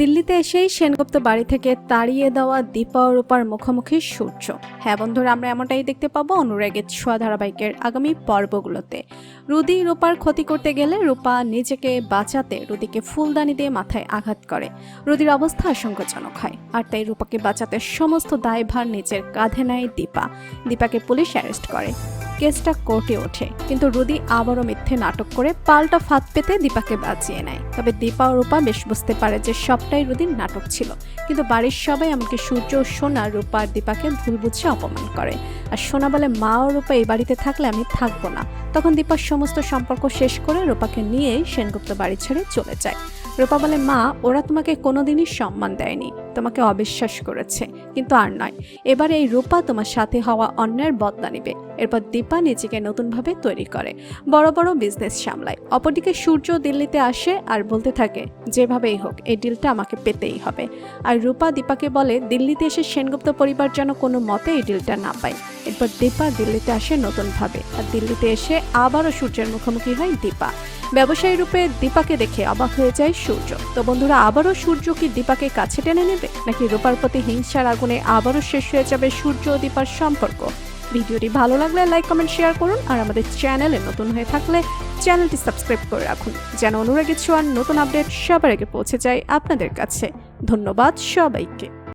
দিল্লিতে এসেই সেনগুপ্ত বাড়ি থেকে তাড়িয়ে দেওয়া দীপা রূপার মুখোমুখি সূর্য। হ্যাঁ বন্ধুরা, আমরা এমনটাই দেখতে পাবো অনুরাগের ছোঁয়া ধারাবাহিকের আগামী পর্বগুলোতে। রুদি রূপার ক্ষতি করতে গেলে রূপা নিজেকে বাঁচাতে রুদিকে ফুলদানি দিয়ে মাথায় আঘাত করে। রুদির অবস্থা আশঙ্কাজনক হয়, আর তাই রূপাকে বাঁচাতে সমস্ত দায়ভার নিজের কাঁধে নেয় দীপা। দীপাকে পুলিশ অ্যারেস্ট করে। কেসটা কোর্টে ওঠে। কিন্তু রুদি আবারও মিথ্যে নাটক করে পাল্টা ফাঁদ পেতে দীপাকে বাঁচিয়ে নেয়। তবে দীপা ও রূপা বেশ বুঝতে পারে যে সবটাই রুদির নাটক ছিল। কিন্তু বাড়ির সবাই, এমনকি সূর্য সোনা, রূপা আর দীপাকে ভুল বুঝে অপমান করে। আর সোনা বলে, মা ও রূপা এই বাড়িতে থাকলে আমি থাকব না। তখন দীপার সমস্ত সম্পর্ক শেষ করে রূপাকে নিয়েই সেনগুপ্ত বাড়ি ছেড়ে চলে যায়। রূপা বলে, মা, ওরা তোমাকে কোনোদিনই সম্মান দেয়নি। তোমাকে অবিশ্বাস করেছে, কিন্তু আর নয়। এবার এই রূপা তোমার সাথে হওয়া অন্যের বদলা নিবে। এরপর দীপা নিজেকে নতুনভাবে তৈরি করে। বড় বড় বিজনেস সামলায়। অপরদিকে সূর্য দিল্লিতে আসে আর বলতে থাকে, যেভাবেই হোক, এই ডিলটা আমাকে পেতেই হবে। আর রূপা দীপাকে বলে, দিল্লিতে এসে সেনগুপ্ত পরিবার যেন কোনো মতে এই ডিলটা না পায়। এরপর দীপা দিল্লিতে আসে নতুনভাবে। আর দিল্লিতে এসে আবারও সূর্যের মুখোমুখি হয় দীপা। ব্যবসায়ী রূপে দীপাকে দেখে অবাক হয়ে যায় সূর্য। তো বন্ধুরা, আবারও সূর্য কি দীপাকে কাছে টেনে নেবে? নাকি রূপার প্রতি হিংসার আগুনে আবারও শেষ হয়ে যাবে সূর্য ও দীপার সম্পর্ক? ভিডিওটি ভালো লাগলে লাইক কমেন্ট শেয়ার করুন আর আমাদের চ্যানেলে নতুন হয়ে থাকলে চ্যানেলটি সাবস্ক্রাইব করে রাখুন। যেন অনুরাগী ছোঁয়ার নতুন আপডেট সবার আগে পৌঁছে যায় আপনাদের কাছে। ধন্যবাদ সবাইকে।